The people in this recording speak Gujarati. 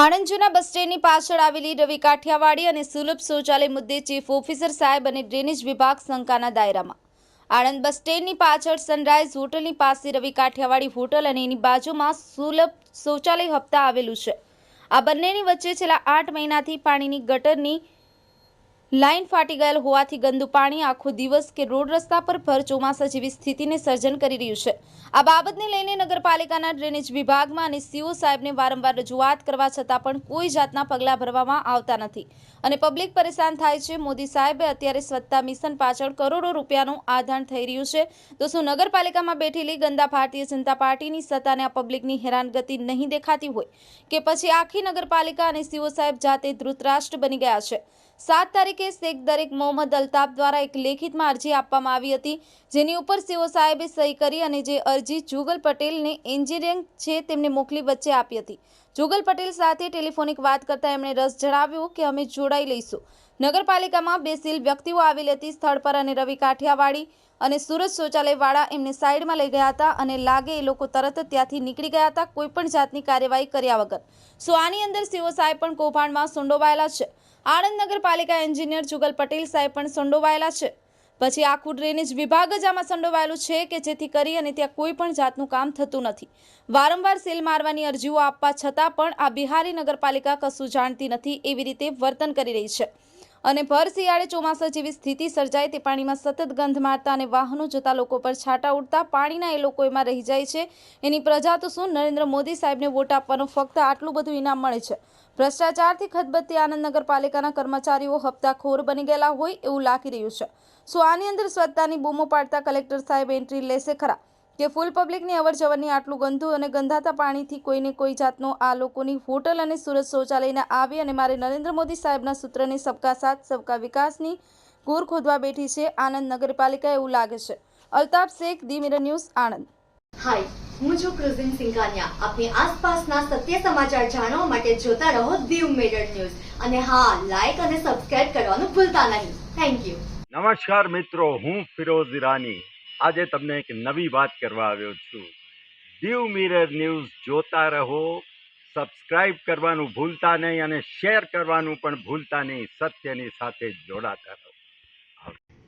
આણંદ જૂના બસ સ્ટેન્ડની પાછળ આવેલી રવિ કાઠિયાવાડી અને સુલભ શૌચાલય મુદ્દે ચીફ ઓફિસર સાહેબ અને ડ્રેનેજ વિભાગ શંકાના દાયરામાં. આણંદ બસ સ્ટેન્ડની પાછળ સનરાઈઝ હોટલની પાસે રવિ કાઠિયાવાડી હોટલ અને એની બાજુમાં સુલભ શૌચાલય હપ્તા આવેલું છે. આ બંનેની વચ્ચે છેલ્લા આઠ મહિનાથી પાણીની ગટરની લાઈન ફાટી ગયેલ હોવાથી ગંદુ પાણી આખો દિવસ કે રોડ રસ્તા પર ભર ચોમાસા જેવી સ્થિતિને સર્જન કરી રહ્યું છે. આ બાબતને લઈને નગરપાલિકાના ડ્રેનેજ વિભાગમાં અને સીઓ સાહેબને વારંવાર રજૂઆત કરવા છતાં પણ કોઈ જાતના પગલાં ભરવામાં આવતા નથી. અને પબ્લિક પરેશાન થાય છે. મોદી સાહેબે અત્યારે સ્વચ્છતા મિશન પાછળ કરોડો રૂપિયાનું આધાન થઈ રહ્યું છે. તો શું નગરપાલિકામાં બેઠેલી ગંદા ભારતીય જનતા પાર્ટીની સત્તાને આ પબ્લિકની હેરાનગતિ નહીં દેખાતી હોય? કે પછી આખી નગરપાલિકા અને સીઓ સાહેબ જાતે ધૃતરાષ્ટ્ર બની ગયા છે? સાત તારીખે શેખ દરેક મોહમ્મદ અલ્તાફ દ્વારા એક લેખિતમાં અરજી આપવામાં આવી હતી, જેની ઉપર સીઓ સાહેબે સહી કરી અને જે અરજી જુગલ પટેલને એન્જિનિયરિંગ છે તેમને મોકલી વચ્ચે આપી હતી. જુગલ પટેલ સાથે ટેલિફોનિક વાત કરતા એમણે રસ જણાવ્યો કે અમે જોડાઈ લઈશું. નગરપાલિકામાં બે સીલ વ્યક્તિઓ આવેલી હતી સ્થળ પર અને રવિ કાઠિયાવાડી અને સુરત શૌચાલયવાળા એમને સાઈડમાં લઈ ગયા હતા અને લાગે એ લોકો તરત ત્યાંથી નીકળી ગયા હતા, કોઈ પણ જાતની કાર્યવાહી કર્યા વગર. સો આની અંદર સીઓ સાહેબ પણ કૌભાંડમાં સંડોવાયેલા છે? આણંદ નગરપાલિકા એન્જિનિયર જુગલ પટેલ સાહેબ પણ સંડોવાયેલા છે. પછી આખું ડ્રેનેજ વિભાગ જ આમાં સંડોવાયેલું છે કે જેથી કરી અને ત્યાં કોઈ પણ જાતનું કામ થતું નથી. વારંવાર સીલ મારવાની અરજીઓ આપવા છતાં પણ આ બિહારી નગરપાલિકા કશું જાણતી નથી એવી રીતે વર્તન કરી રહી છે. અને ભર શિયાળે ચોમાસા જેવી સ્થિતિ સર્જાય તે પાણીમાં સતત ગંધ મારતા અને વાહનો જતા લોકો પર છાંટા ઉડતા પાણીના એ લોકો એમાં રહી જાય છે. એની પ્રજા તો શું? નરેન્દ્ર મોદી સાહેબને વોટ આપવાનું ફક્ત આટલું બધું ઇનામ મળે છે. ભ્રષ્ટાચારથી ખતબત્તી આનંદ નગરપાલિકાના કર્મચારીઓ હપ્તાખોર બની ગયેલા હોય એવું લાગી રહ્યું છે. સો આની અંદર સ્વચ્છતાની બૂમો પાડતા કલેક્ટર સાહેબ એન્ટ્રી લેશે ખરા? કે ફૂલ પબ્લિકની અવર જવરની આટલું ગંદુ અને ગંધાતા પાણીથી કોઈને કોઈ જાતનો આ લોકોની હોટલ અને સુરત શૌચાલયને આવી અને મારે નરેન્દ્ર મોદી સાહેબના સૂત્રને સબકા સાથ સબકા વિકાસની ગોર ખોદવા બેઠી છે આનંદ નગરપાલિકા એવું લાગે છે. Altaf Shaikh the mirror news Anand. Hi હું છું ક્રુઝિન સિંઘાનિયા. આપની આસપાસના સત્ય સમાચાર જાણવા માટે જોતા રહો દીવ મિરર ન્યૂઝ. અને હા લાઈક અને સબસ્ક્રાઇબ કરવાનું ભૂલતા નહીં. થેન્ક યુ નમસ્કાર મિત્રો હું ફિરોઝ ઈરાની. આજે તમને એક નવી વાત કરવા આવ્યો છું. દીવ મિરર ન્યૂઝ જોતા રહો સબસ્ક્રાઈબ કરવાનું ભૂલતા નહીં અને શેર કરવાનું પણ ભૂલતા નહીં, સત્યની સાથે જોડાતા રહો.